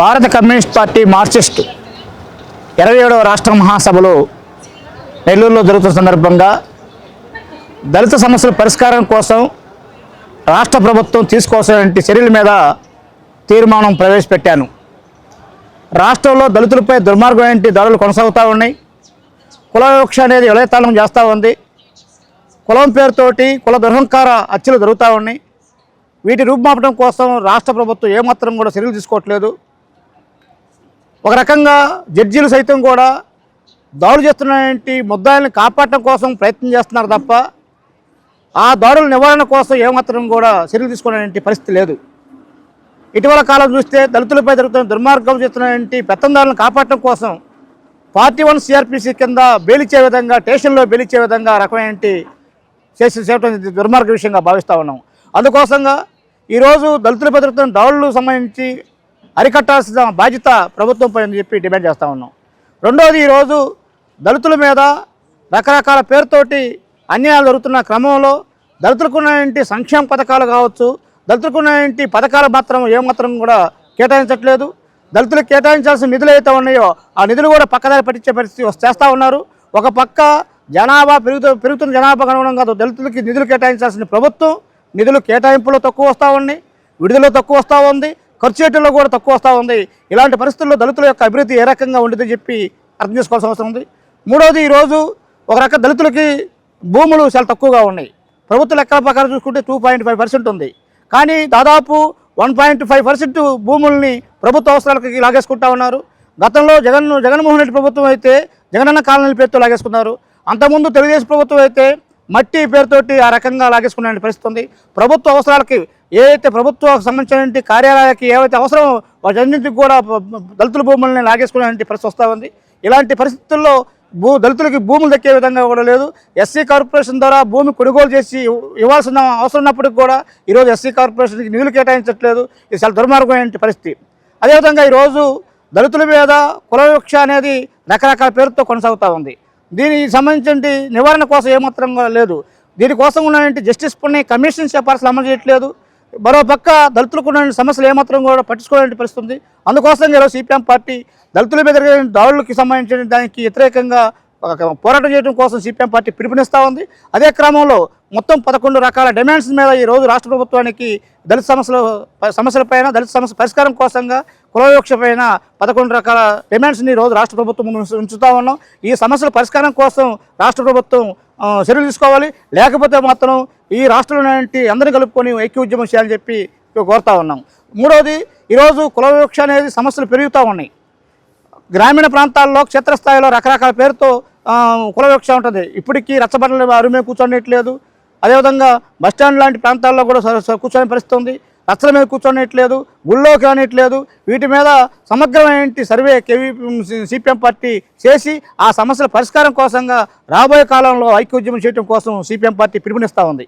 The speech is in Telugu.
భారత కమ్యూనిస్ట్ పార్టీ మార్క్సిస్ట్ ఇరవై ఏడవ రాష్ట్ర మహాసభలో నెల్లూరులో జరుగుతున్న సందర్భంగా దళిత సమస్యల పరిష్కారం కోసం రాష్ట్ర ప్రభుత్వం తీసుకోవాల్సిన చర్యల మీద తీర్మానం ప్రవేశపెట్టాను. రాష్ట్రంలో దళితులపై దుర్మార్గమైన దాడులు కొనసాగుతూ ఉన్నాయి. కులవివక్ష అనేది విలయతాళం చేస్తూ ఉంది. కులం పేరుతోటి కుల దుర్హంకార హత్యలు జరుగుతూ ఉన్నాయి. వీటి రూపుమాపడం కోసం రాష్ట్ర ప్రభుత్వం ఏమాత్రం కూడా చర్యలు తీసుకోవట్లేదు. ఒక రకంగా జడ్జీలు సైతం కూడా దాడులు చేస్తున్నటువంటి ముద్దాయిల్ని కాపాడటం కోసం ప్రయత్నం చేస్తున్నారు తప్ప ఆ దాడుల నివారణ కోసం ఏమాత్రం కూడా చర్యలు తీసుకునేటువంటి పరిస్థితి లేదు. ఇటీవల కాలం చూస్తే దళితులపై జరుగుతున్న దుర్మార్గం చేస్తున్నటువంటి పెత్తందారులను కాపాడటం కోసం పార్టీ వన్ సిఆర్పిసి కింద బెయిలిచ్చే విధంగా స్టేషన్లో బెయిలిచ్చే విధంగా రకమైన చేసి చేయడం దుర్మార్గ విషయంగా భావిస్తూ ఉన్నాం. అందుకోసంగా ఈరోజు దళితులపై జరుగుతున్న దాడులు సంబంధించి అరికట్టాల్సిన బాధ్యత ప్రభుత్వంపై అని చెప్పి డిమాండ్ చేస్తూ ఉన్నాం. రెండోది ఈరోజు దళితుల మీద రకరకాల పేరుతోటి అన్యాయాలు జరుగుతున్న క్రమంలో దళితులకున్నటువంటి సంక్షేమ పథకాలు కావచ్చు దళితులకున్నటువంటి పథకాలు మాత్రం ఏమాత్రం కూడా కేటాయించట్లేదు. దళితులకు కేటాయించాల్సిన నిధులు అయితే ఉన్నాయో ఆ నిధులు కూడా పక్కదారి పట్టించే పరిస్థితి చేస్తూ ఉన్నారు. ఒక పక్క జనాభా పెరుగుతూ పెరుగుతున్న జనాభా అనుగుణంగా దళితులకి నిధులు కేటాయించాల్సిన ప్రభుత్వం నిధులు కేటాయింపులో తక్కువ వస్తూ ఉన్నాయి విడుదల తక్కువ వస్తూ ఉంది. ఖర్చు చేయడంలో కూడా తక్కువ వస్తూ ఉంది. ఇలాంటి పరిస్థితుల్లో దళితుల యొక్క అభివృద్ధి ఏ రకంగా ఉండదని చెప్పి అర్థం చేసుకోవాల్సిన అవసరం ఉంది. మూడవది ఈరోజు ఒక రకం దళితులకి భూములు చాలా తక్కువగా ఉన్నాయి. ప్రభుత్వ లెక్కల ప్రకారం చూసుకుంటే టూ పాయింట్ ఫైవ్ పర్సెంట్ ఉంది. కానీ దాదాపు వన్ పాయింట్ ఫైవ్ పర్సెంట్ భూముల్ని ప్రభుత్వ అవసరాలకి లాగేసుకుంటా ఉన్నారు. గతంలో జగన్ జగన్మోహన్ రెడ్డి ప్రభుత్వం అయితే జగనన్న కాలనీల పేరుతో లాగేసుకున్నారు. అంతకుముందు తెలుగుదేశం ప్రభుత్వం అయితే మట్టి పేరుతోటి ఆ రకంగా లాగేసుకునే పరిస్థితి ఉంది. ప్రభుత్వ అవసరాలకి ఏదైతే ప్రభుత్వాలకు సంబంధించిన కార్యాలయాలకి ఏవైతే అవసరమో వాటన్నింటికి కూడా దళితుల భూములని లాగేసుకునే పరిస్థితి వస్తూ ఉంది. ఇలాంటి పరిస్థితుల్లో భూ దళితులకి భూములు దక్కే విధంగా కూడా లేదు. ఎస్సీ కార్పొరేషన్ ద్వారా భూమి కొనుగోలు చేసి ఇవ్వాల్సిన అవసరం ఉన్నప్పటికి కూడా ఈరోజు ఎస్సీ కార్పొరేషన్కి నిధులు కేటాయించట్లేదు. ఇది చాలా దుర్మార్గమైన పరిస్థితి. అదేవిధంగా ఈరోజు దళితుల మీద కుల వివక్ష అనేది రకరకాల పేరుతో కొనసాగుతూ ఉంది. దీనికి సంబంధించిన నివారణ కోసం ఏమాత్రం లేదు. దీనికోసం ఉన్నటువంటి జస్టిస్ పని కమిషన్ సిఫార్సులు అమలు చేయట్లేదు. మరో పక్క దళితులకు ఉన్న సమస్యలు ఏమాత్రం కూడా పట్టించుకోవాలని పరిస్థితుంది. అందుకోసం ఈరోజు సిపిఎం పార్టీ దళితుల మీద దాడులకు సంబంధించిన దానికి వ్యతిరేకంగా పోరాటం చేయడం కోసం సిపిఎం పార్టీ పిలుపునిస్తూ ఉంది. అదే క్రమంలో మొత్తం పదకొండు రకాల డిమాండ్స్ మీద ఈ రోజు రాష్ట్ర ప్రభుత్వానికి దళిత సమస్యల సమస్యలపైన దళిత సమస్య పరిష్కారం కోసంగా కుల పైన పదకొండు రకాల డిమాండ్స్ని ఈరోజు రోజు రాష్ట్ర ప్రభుత్వం ఉంచుతూ ఉంచుతా ఉన్నాం. ఈ సమస్యల పరిష్కారం కోసం రాష్ట్ర ప్రభుత్వం చర్యలు తీసుకోవాలి. లేకపోతే మాత్రం ఈ రాష్ట్రంలో అందరినీ కలుపుకొని ఐక్య ఉద్యమం చేయాలని చెప్పి కోరుతా ఉన్నాం. మూడవది ఈరోజు కులవివక్ష అనేది సమస్యలు పెరుగుతూ ఉన్నాయి. గ్రామీణ ప్రాంతాల్లో క్షేత్రస్థాయిలో రకరకాల పేరుతో కులవివక్ష ఉంటుంది. ఇప్పటికీ రచ్చబండలు అరుమే కూర్చోనిట్లేదు అదేవిధంగా బస్టాండ్ లాంటి ప్రాంతాల్లో కూడా స- కూర్చొని పరిస్థితి ఉంది రచ్చల మీద కూర్చోనిట్లేదు గుళ్ళోకి రానిట్లేదు వీటి మీద సమగ్రమైన సర్వే కేవీ సిపిఎం పార్టీ చేసి ఆ సమస్యల పరిష్కారం కోసంగా రాబోయే కాలంలో ఐక్య ఉద్యమం చేయడం కోసం సిపిఎం పార్టీ పిలుపునిస్తూ ఉంది.